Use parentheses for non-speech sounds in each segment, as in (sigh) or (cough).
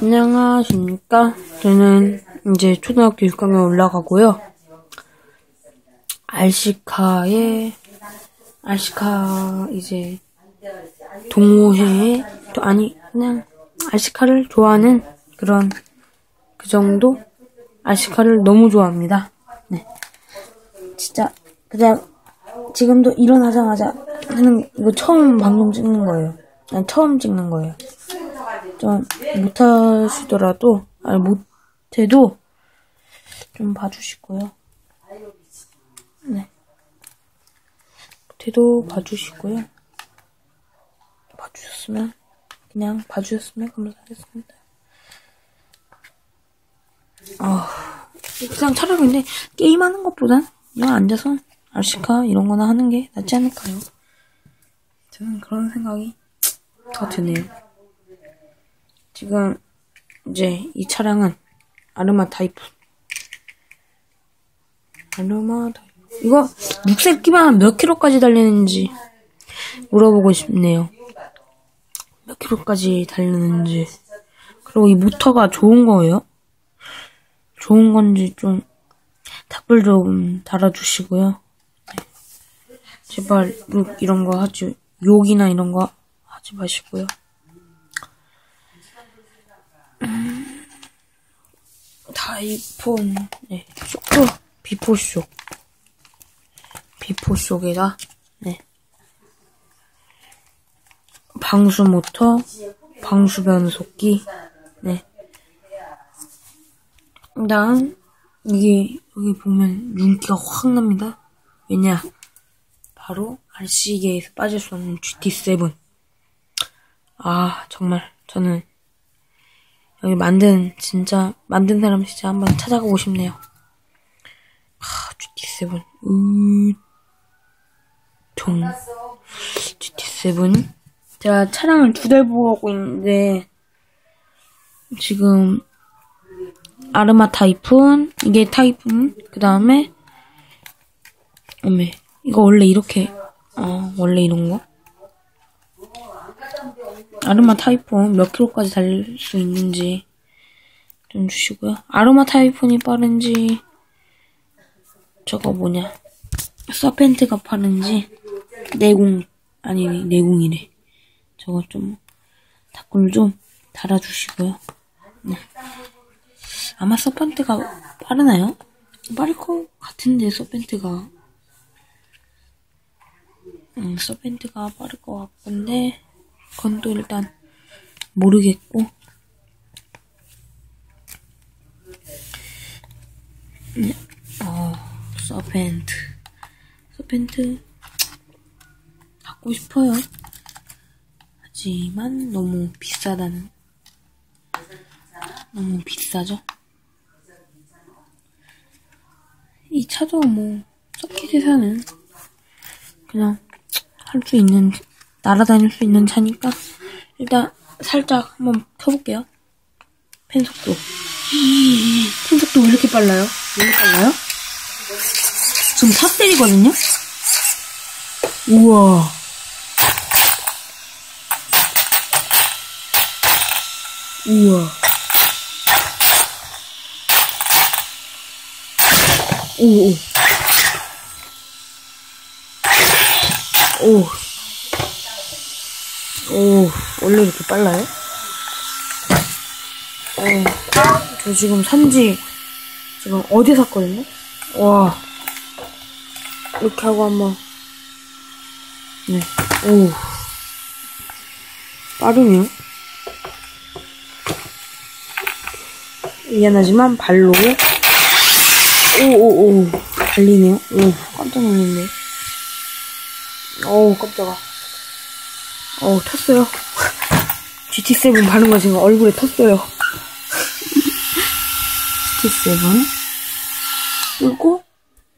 안녕하십니까. 저는 이제 초등학교 6학년 올라가고요. 알시카의, 알시카 이제 동호회에, 또 아니, 그냥 알시카를 좋아하는 그런 그 정도? 알시카를 너무 좋아합니다. 네. 진짜, 그냥 지금도 일어나자마자 하는, 이거 처음 방송 찍는 거예요. 아니, 처음 찍는 거예요. 좀 못하시더라도 아니 못해도 좀 봐주시고요. 네. 못해도 봐주시고요. 봐주셨으면 그냥 봐주셨으면 감사하겠습니다. 아, 그냥 차라리 근데 게임하는 것보단 그냥 앉아서 알시카 이런 거나 하는 게 낫지 않을까요? 저는 그런 생각이 더 드네요. 지금 이제 이 차량은 아르마 타이프 아르마 타이프 이거 육색 끼만 몇 킬로까지 달리는지 물어보고 싶네요. 몇 킬로까지 달리는지 그리고 이 모터가 좋은 거예요? 좋은 건지 좀 답글 좀 달아주시고요. 네. 제발 욕 이런 거 하지 욕이나 이런 거 하지 마시고요. 다이폰 네. 쇼크 비포쇼. 비포쇼에다? 네. 방수 모터 방수 변속기 네. 그다음 이게 여기 보면 윤기가 확 납니다. 왜냐? 바로 RC계에서 빠질 수 없는 GT7 아 정말 저는 여기 만든 진짜 만든 사람 진짜 한번 찾아가고 싶네요. 아, GT7 으통 GT7 제가 차량을 두 달 보고 있는데 지금 아르마 타이푼 이게 타이푼 그 다음에 어메 이거 원래 이렇게 어 원래 이런 거 아르마 타이폰 몇 킬로까지 달릴 수 있는지 좀 주시고요. 아르마 타이폰이 빠른지 저거 뭐냐 서펜트가 빠른지 내공 아니 내공이래. 저거 좀 댓글 좀 달아주시고요. 네. 아마 서펜트가 빠르나요? 빠를 것 같은데 서펜트가 음, 서펜트가 빠를 것 같은데 그 건또 일단 모르겠고. 네. 어, 서펜트 서펜트 갖고 싶어요. 하지만 너무 비싸다는 너무 비싸죠? 이 차도 뭐 서킷에서는 그냥 할 수 있는 날아다닐 수 있는 차니까 일단 살짝 한번 켜볼게요. 펜 속도. 펜 속도 왜 이렇게 빨라요? 왜 이렇게 빨라요? 지금 탑 때리거든요? 우와. 우와. 오, 오. 오. 오, 원래 이렇게 빨라요? 어, 저 지금 산지, 지금 어디 샀거든요? 와. 이렇게 하고 한번, 네, 오. 빠르네요? 미안하지만 발로, 오오오, 달리네요? 오, 깜짝 놀랐네. 어우, 깜짝아. 어, 텄어요. GT7 바른 거 지금 얼굴에 텄어요. GT7. 그리고,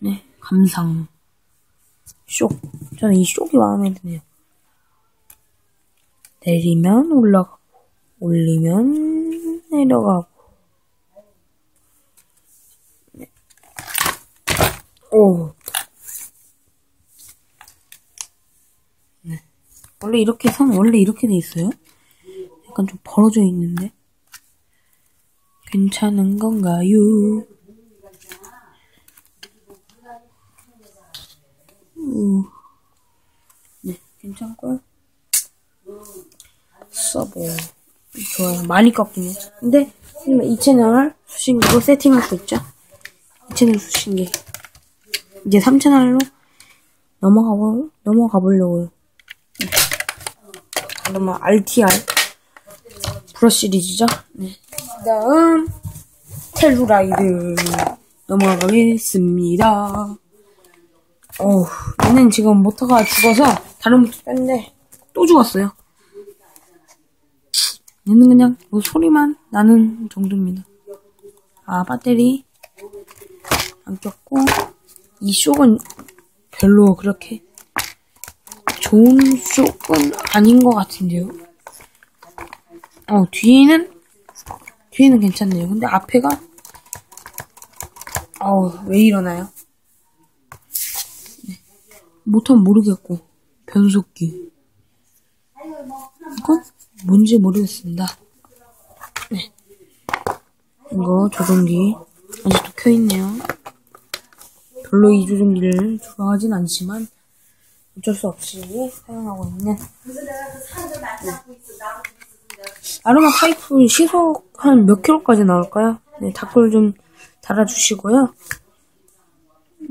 네, 감상. 쇼. 저는 이 쇼이 마음에 드네요. 내리면 올라가고, 올리면 내려가고. 네. 오. 원래 이렇게 선 원래 이렇게 돼 있어요? 약간 좀 벌어져 있는데 괜찮은 건가요? 우. 네, 괜찮고요. 서버. 좋아요. 많이 꺾이네. 근데, 이 채널 수신기로 세팅할 수 있죠? 이 채널 수신기. 이제 3채널로 넘어가고, 넘어가 보려고요. 네. 그러면 RTR. 브러 시리즈죠? 네. 그 다음, 텔루라이드. 넘어가겠습니다. 어, 얘는 지금 모터가 죽어서 다른 모터 뺐는데 또 죽었어요. 얘는 그냥 뭐 소리만 나는 정도입니다. 아, 배터리 안 꼈고 이 쇼은 별로 그렇게 좋은 쇼은 아닌 것 같은데요. 어, 뒤에는? 뒤에는 괜찮네요. 근데 앞에가? 어우, 왜 이러나요? 모터는 모르겠고 변속기. 이건 뭔지 모르겠습니다. 네. 이거 조종기 아직도 켜있네요. 별로 이 조종기를 좋아하진 않지만 어쩔 수 없이 사용하고 있는 네. 아로마 파이프 시속 한 몇 킬로까지 나올까요? 네, 댓글 좀 달아주시고요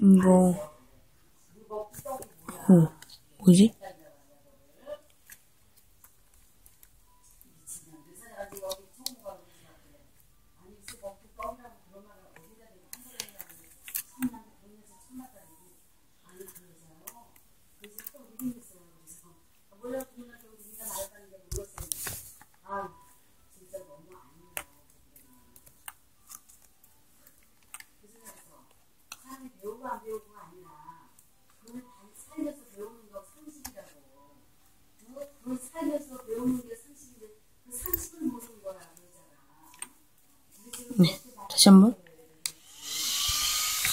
이거 어, 뭐지? 네, 다시 한 번.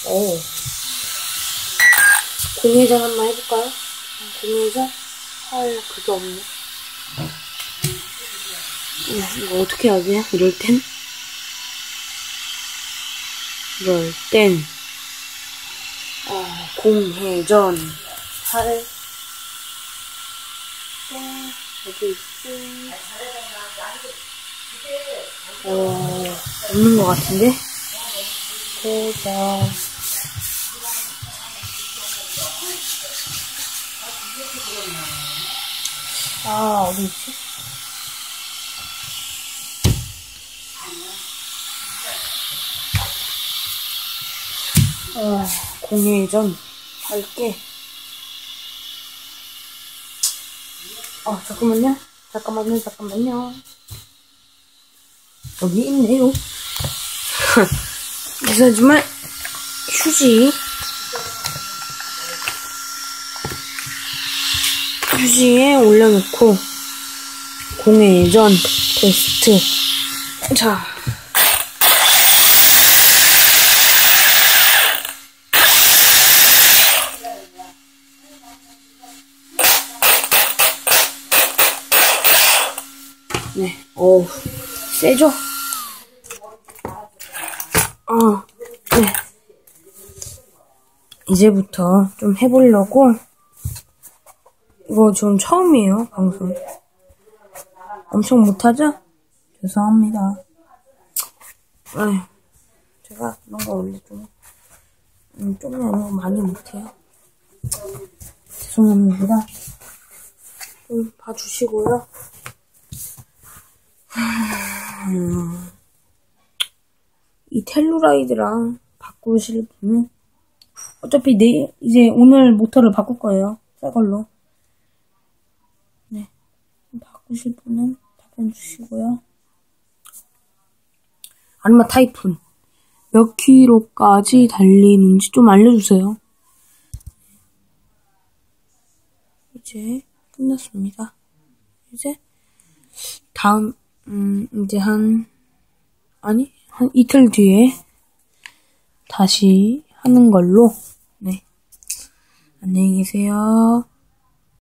오. 공회전 한번 해볼까요? 공회전? 할 그게 없네. 네, 이거 어떻게 해야 돼요? 이럴 땐? 이럴 땐, 어, 공회전 할, 네, 어디 있지? 어, 없는 것 같은데? 보자. 아, 어디 있지? 어, 공회전 할게. 어, 잠깐만요. 잠깐만요, 잠깐만요. 여기 있네요. (laughs) 그래서 정말 휴지 휴지에 올려놓고 공회전 테스트 자 네, 어우, 세죠? 어, 네. 이제부터 좀 해보려고, 이거 좀 처음이에요, 방송. 엄청 못하죠? 죄송합니다. 아휴, 제가 그런 거 원래 좀, 음, 좀 너무 많이 못해요. 죄송합니다. 좀 봐주시고요. 음, 이 텔루라이드랑 바꾸실 분은 어차피 내 이제 오늘 모터를 바꿀 거예요. 새 걸로. 네. 바꾸실 분은 답변 주시고요. 아니면 타이푼 몇 킬로까지 달리는지 좀 알려주세요. 이제 끝났습니다. 이제 다음 음, 이제 한, 아니, 한 이틀 뒤에 다시 하는 걸로, 네. 안녕히 계세요.